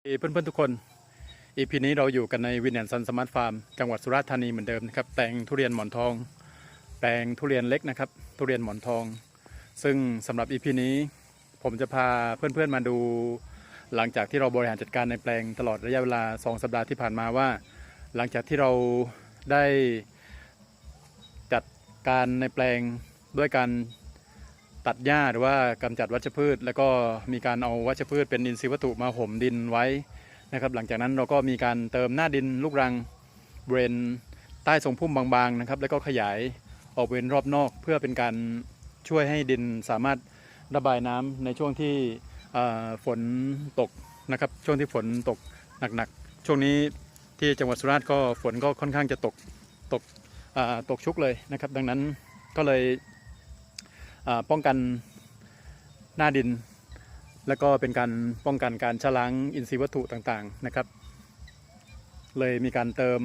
เพื่อนๆทุกคน EP นี้เราอยู่กันในวินแอนซันสมาร์ทฟาร์มจังหวัดสุราษฎร์ธานีเหมือนเดิมนะครับแปลงทุเรียนหมอนทอง แปลงทุเรียนเล็กนะครับ ทุเรียนหมอนทอง ซึ่งสำหรับ EP นี้ ผมจะพาเพื่อนๆมาดู หลังจากที่เราบริหารจัดการในแปลงตลอดระยะเวลา 2 สัปดาห์ที่ผ่านมาว่า หลังจากที่เราได้จัดการในแปลงด้วยการ ตัดหญ้าหรือว่ากำจัดวัชพืช แล้วก็มีการเอาวัชพืชเป็นอินทรีย์วัตถุมาห่มดินไว้นะครับ หลังจากนั้นเราก็มีการเติมหน้าดินลูกรังบริเวณใต้ทรงพุ่มบางๆนะครับ แล้วก็ขยายออกบเวณรอบนอก เพื่อเป็นการช่วยให้ดินสามารถระบายน้ำในช่วงที่ฝนตกนะครับ ช่วงที่ฝนตกหนักๆ ช่วงนี้ที่จังหวัดสุราษฎร์ก็ฝนก็ค่อนข้างจะตกตกตกชุกเลยนะครับ ดังนั้นก็เลย ป้องกันหน้าดิน แล้วก็เป็นการป้องกันการชะล้างอินทรีย์วัตถุต่างๆนะครับ เลยมีการเติม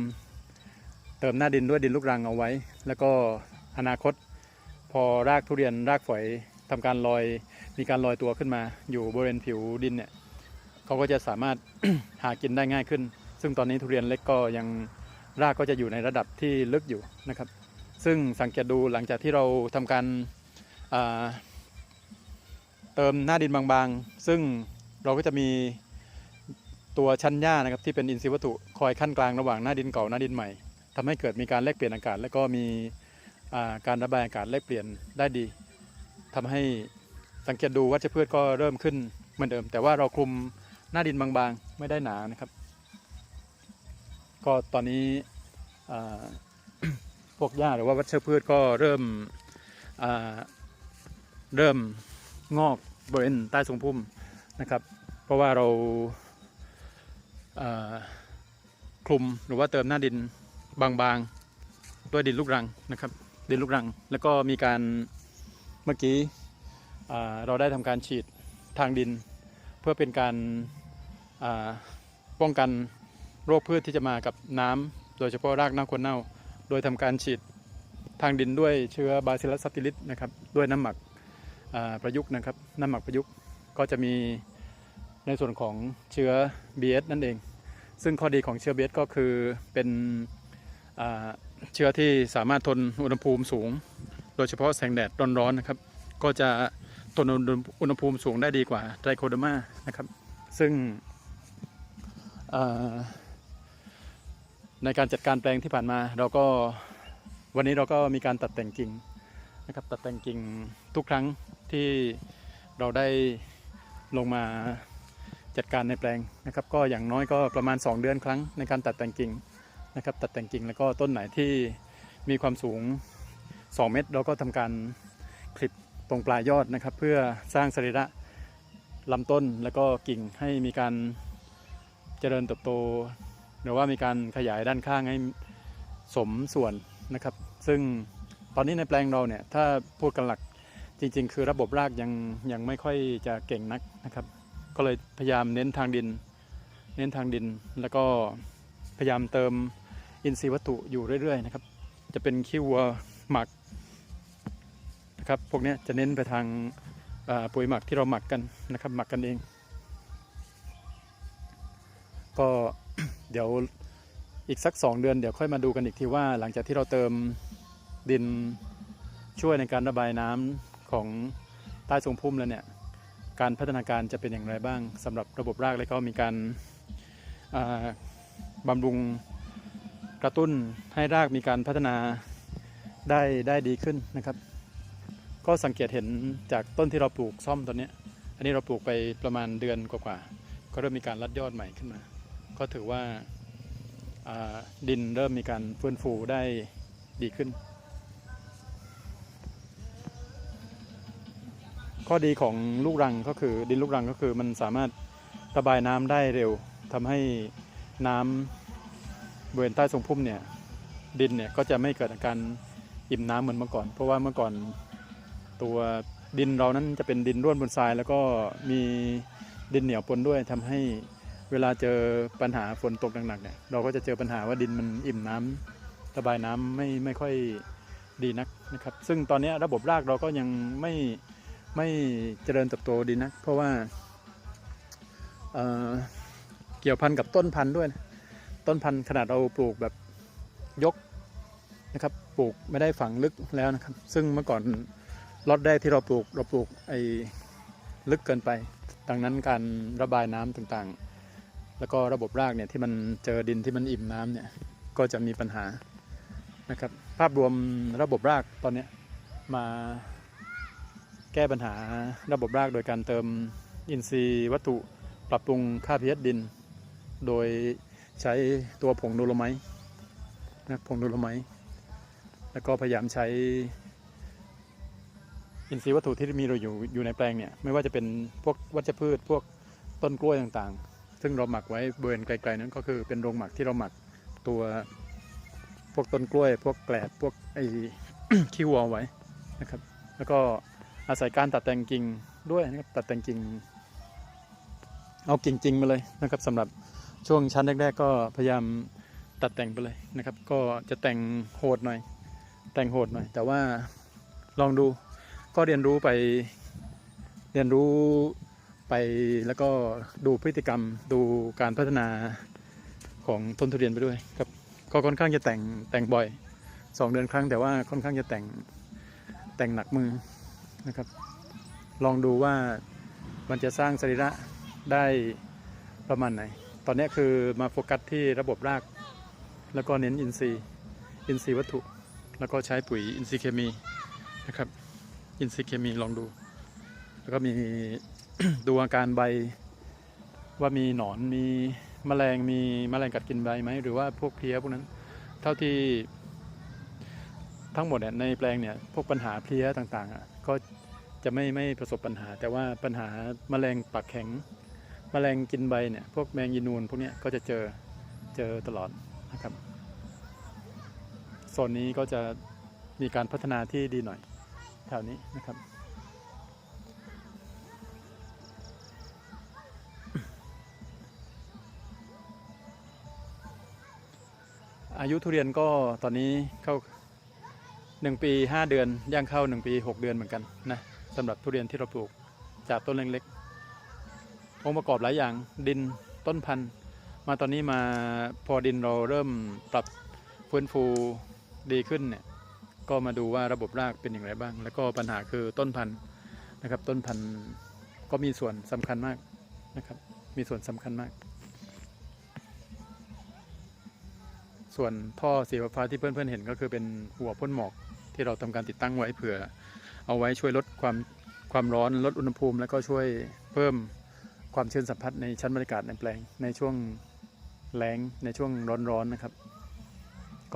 เติมหน้าดินด้วยดินลูกรังเอาไว้ แล้วก็อนาคตพอรากทุเรียนรากฝอยทำการลอยมีการลอยตัวขึ้นมา อยู่บริเวณผิวดินเนี่ยเขาก็จะสามารถหากินได้ง่ายขึ้น ซึ่งตอนนี้ทุเรียนเล็กก็ยังรากก็จะอยู่ในระดับที่ลึกอยู่นะครับ ซึ่งสังเกตดูหลังจากที่เราทำการ เติมหน้าดินบางๆ ซึ่งเราก็จะมีตัวชั้นหญ้านะครับที่เป็นอินทรีย์วัตถุคอยขั้นกลางระหว่างหน้าดินเก่าหน้าดินใหม่ทำให้เกิดมีการแลกเปลี่ยนอากาศ และก็มีาการระบายอากาศแลกเปลี่ยนได้ดีทำให้สังเกตดูวัชพืชก็เริ่มขึ้นเหมือนเดิม แต่ว่าเราคลุมหน้าดินบางๆ ไม่ได้หนานะครับ ก็ตอนนี้พวกหญ้าหรือว่าวัชพืชก็เริ่ม เริ่มงอกบริเวณใต้ทรงพุ่มนะครับ เพราะว่าเราเคลุมหรือว่าเติมหน้าดินบางๆด้วยดินลูกรังนะครับ ดินลูกรัง แล้วก็มีการเมื่อกี้อ่าเราได้ทำการฉีดทางดิน เพื่อเป็นการาป้องกันโรคพืชที่จะมากับน้ำโดยเฉพาะรากเน่าโคนเน่า โดยทำการฉีดทางดินด้วยเชื้อบาซิลัสซัตติลิสนะครับด้วยน้ำหมัก ประยุกต์นะครับน้ำหมักประยุกต์ก็จะมีในส่วนของเชื้อ BS นั่นเอง ซึ่งข้อดีของเชื้อ BS ก็คือเป็นเชื้อที่สามารถทนอุณหภูมิสูง โดยเฉพาะแสงแดดร้อนๆนะครับ ก็จะทนอุณหภูมิสูงได้ดีกว่าไตรโคเดอร์มานะครับ ซึ่งในการจัดการแปลงที่ผ่านมาเราก็วันนี้เราก็มีการตัดแต่งกิ่งนะครับตัดแต่งกิ่งทุกครั้ง ที่เราได้ลงมาจัดการในแปลงนะครับ ก็อย่างน้อยก็ประมาณ 2 เดือนครั้งในการตัดแต่งกิ่งนะครับ ตัดแต่งกิ่งแล้วก็ต้นไหนที่มีความสูง 2 เมตร เราก็ทำการคลิปตรงปลายยอดนะครับ เพื่อสร้างสรีระลำต้นแล้วก็กิ่งให้มีการเจริญเติบโต หรือว่ามีการขยายด้านข้างให้สมส่วนนะครับ ซึ่งตอนนี้ในแปลงเราเนี่ยถ้าพูดกันหลัก จริง ๆ คือระบบรากยังยังไม่ค่อยจะเก่งนักนะครับ ก็เลยพยายามเน้นทางดิน เน้นทางดิน แล้วก็พยายามเติมอินทรีย์วัตถุอยู่เรื่อยๆนะครับ จะเป็นขี้วัวหมักนะครับ พวกนี้จะเน้นไปทางาปุ๋ยหมักที่เราหมักกันนะครับ หมักกันเอง ก็เดี๋ยวอีกสัก 2 เดือนเดี๋ยวค่อยมาดูกันอีกทีว่า หลังจากที่เราเติมดินช่วยในการระบายน้ำ ของใต้ทรงพุ่มแล้วเนี่ยการพัฒนาการจะเป็นอย่างไรบ้างสำหรับระบบรากและก็มีการาบำรุงกระตุ้นให้รากมีการพัฒนาได้ได้ดีขึ้นนะครับ ก็สังเกตเห็นจากต้นที่เราปลูกซ่อมตอนนี้ อันนี้เราปลูกไปประมาณเดือนกว่าๆก็เริ่มมีการรัดยอดใหม่ขึ้นมา ก็ถือว่าอ่าดินเริ่มมีการฟื้นฟูได้ดีขึ้น ข้อดีของลูกรังก็คือดินลูกรังก็คือมันสามารถระบายน้ำได้เร็วทำให้น้ำบริเวณใต้ทรงพุ่มเนี่ยดินเนี่ยก็จะไม่เกิดอาการอิ่มน้ำเหมือนเมื่อก่อน เพราะว่าเมื่อก่อนตัวดินเรานั้นจะเป็นดินร่วนบนทราย แล้วก็มีดินเหนียวปนด้วยทำให้เวลาเจอปัญหาฝนตกหนักๆเนี่ยเราก็จะเจอปัญหาว่าดินมันอิ่มน้ำระบายน้ำไม่ไม่ค่อยดีนักนะครับ ซึ่งตอนนี้ระบบรากเราก็ยังไม่ ไม่เจริญเติบโตดีนักเพราะว่าเเกี่ยวพันกับต้นพันธุ์ด้วยนะต้นพันธุ์ขนาดเราปลูกแบบยกนะครับปลูกไม่ได้ฝังลึกแล้วนะครับ ซึ่งเมื่อก่อนล็อตแรกที่เราปลูกเราปลูกไอ้ลึกเกินไป ดังนั้นการระบายน้ำต่างๆ แล้วก็ระบบรากเนี่ยที่มันเจอดินที่มันอิ่มน้ำเนี่ยก็จะมีปัญหานะครับ ภาพรวมระบบรากตอนเนี้ยมา แก้ปัญหาระบบรากโดยการเติมอินทรีย์วัตถุปรับปรุงค่า pH ดิน โดยใช้ตัวผงโดโลไมต์นะผงโดโลไมต์แล้วก็พยายามใช้อินทรีย์วัตถุที่มีเราอยู่อยู่ในแปลงเนี่ยไม่ว่าจะเป็นพวกวัชพืช พวกต้นกล้วยต่างๆ ซึ่งเราหมักไว้บริเวณไกลๆนั้นก็คือเป็นโรงหมักที่เราหมักตัวพวกต้นกล้วย พวกแกลบพวกไอ้ขี้วัวไว้นะครับ แล้วก็ อาศัยการตัดแต่งกิ่งด้วยนะครับตัดแต่งกิ่งเอากิ่งจริงมาเลยนะครับสำหรับช่วงชั้นแรก ๆ ก็พยายามตัดแต่งไปเลยนะครับ ก็จะแต่งโหดหน่อย แต่งโหดหน่อย แต่ว่าลองดูก็เรียนรู้ไปเรียนรู้ไปแล้วก็ดูพฤติกรรมดูการพัฒนาของต้นทุเรียนไปด้วยครับก็ค่อนข้างจะแต่งแต่งบ่อยสองเดือนครั้งแต่ว่าค่อนข้างจะแต่งแต่งหนักมือ นะครับ ลองดูว่ามันจะสร้างสรีระได้ประมาณไหน ตอนนี้คือมาโฟกัสที่ระบบราก แล้วก็เน้นอินทรีย์ อินทรีย์วัตถุ แล้วก็ใช้ปุ๋ยอินทรีย์เคมีนะครับ อินทรีย์เคมีลองดู แล้วก็มีดูอาการใบว่ามีหนอนมีแมลงมีแมลงกัดกินใบไหมหรือว่าพวกเพลี้ยพวกนั้น เท่าที่ทั้งหมดเนี่ยในแปลงเนี่ยพวกปัญหาเพลี้ยต่างๆอะ ก็จะไม่ไม่ประสบปัญหา แต่ว่าปัญหาแมลงปากแข็ง แมลงกินใบเนี่ยพวกแมงยีนูนพวกเนี้ยก็จะเจอเจอตลอดนะครับโซนนี้ก็จะมีการพัฒนาที่ดีหน่อยแถวนี้นะครับอายุทุเรียนก็ตอนนี้เข้า 1 ปี 5 เดือนย่างเข้า 1 ปี 6 เดือนเหมือนกันนะสำหรับทุเรียนที่เราปลูกจากต้นเล็กๆองค์ประกอบหลายอย่างดินต้นพันธุ์ มาตอนนี้มาพอดินเราเริ่มปรับฟื้นฟูดีขึ้นเนี่ยก็มาดูว่าระบบรากเป็นอย่างไรบ้าง แล้วก็ปัญหาคือต้นพันธุ์นะครับ ต้นพันธุ์ก็มีส่วนสำคัญมากนะครับ มีส่วนสำคัญมาก ส่วนท่อสีฟ้าที่เพื่อนๆเห็นก็คือเป็นหัวพ่นหมอก ที่เราทำการติดตั้งไว้เผื่อ เอาไว้ช่วยลดความความร้อนลดอุณหภูมิ แล้วก็ช่วยเพิ่มความชื้นสัมผัสในชั้นบรรยากาศในแปลงในช่วงแล้งในช่วงร้อนๆนะครับ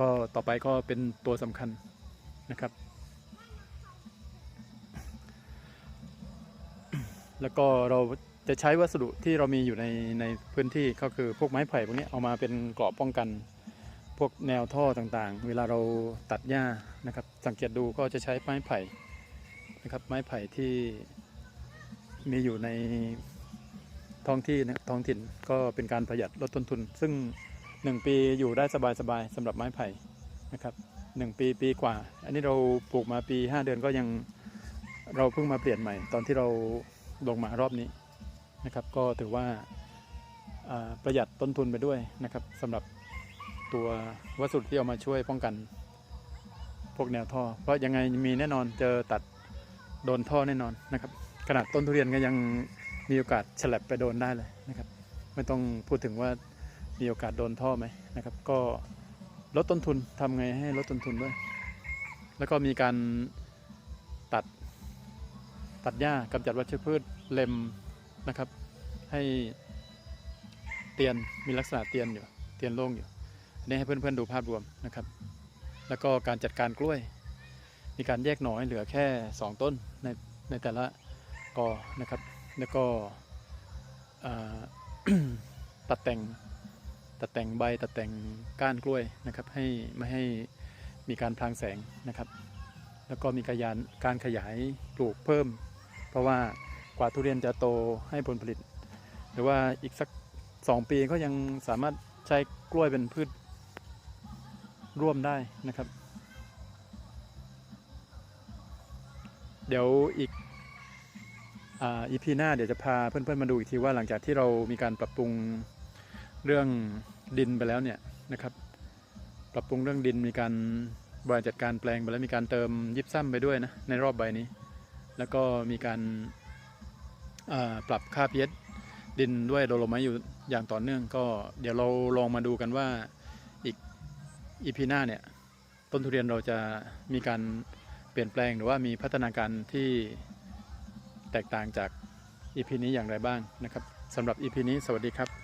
ก็ต่อไปก็เป็นตัวสำคัญนะครับ แล้วก็เราจะใช้วัสดุที่เรามีอยู่ในในพื้นที่ก็คือพวกไม้ไผ่พวกนี้เอามาเป็นเกราะป้องกัน พวกแนวท่อต่างๆ เวลาเราตัดหญ้า สังเกตดูก็จะใช้ไม้ไผ่นะครับ ไม้ไผ่ที่มีอยู่ในท้องที่นะท้องถิ่นก็เป็นการประหยัดลดต้นทุน ซึ่ง 1 ปีอยู่ได้สบายๆสำหรับไม้ไผ่นะครับ1ปีปีกว่า อันนี้เราปลูกมาปี 5 เดือนก็ยังเราเพิ่งมาเปลี่ยนใหม่ ตอนที่เราลงมารอบนี้นะครับ ก็ถือว่าประหยัดต้นทุนไปด้วยนะครับสำหรับตัววัสดุที่เอามาช่วยป้องกัน วกแนวท่อ เพราะยังไงมีแน่นอนเจอตัดโดนท่อแน่นอนนะครับขนาดต้นทุเรียนก็ยังมีโอกาสฉลับไปโดนได้เลยนะครับ ไม่ต้องพูดถึงว่ามีโอกาสโดนท่อไหมนะครับ ก็ลดต้นทุนทำไงให้ลดต้นทุนด้วย แล้วก็มีการตัดตัดหญ้ากำจัดวัชพืชเล็มนะครับ ให้เตียนมีลักษณะเตียนอยู่เตียนโล่งอยู่อันนี้ให้เพื่อนๆดูภาพรวมนะครับ แล้วก็การจัดการกล้วย มีการแยกหน่อให้เหลือแค่ 2 ต้นในในแต่ละกอนะครับ แล้วก็ตัดแต่งตัดแต่งใบตัดแต่งก้านกล้วยนะครับ ให้ไม่ให้มีการพรางแสงนะครับ แล้วก็มีการยานการขยายปลูกเพิ่ม เพราะว่ากว่าทุเรียนจะโตให้ผลผลิต หรือว่าอีกสัก 2 ปีก็ยังสามารถใช้กล้วยเป็นพืช ร่วมได้นะครับ เดี๋ยวอีกอ่า EP หน้าเดี๋ยวจะพาเพื่อนๆมาดูอีกทีว่าหลังจากที่เรามีการปรับปรุงเรื่องดินไปแล้วเนี่ยนะครับ ปรับปรุงเรื่องดินมีการบริหารจัดการแปลงไปแล้วมีการเติมยิบซ้ำไปด้วยนะในรอบใบนี้ แล้วก็มีการปรับค่า pH ดินด้วยโดโลไมต์อยู่อย่างต่อเนื่อง ก็เดี๋ยวเราลองมาดูกันว่า อีพีหน้าเนี่ยต้นทุเรียนเราจะมีการเปลี่ยนแปลงหรือว่ามีพัฒนาการที่แตกต่างจากอีพีนี้อย่างไรบ้างนะครับสำหรับอีพีนี้สวัสดีครับ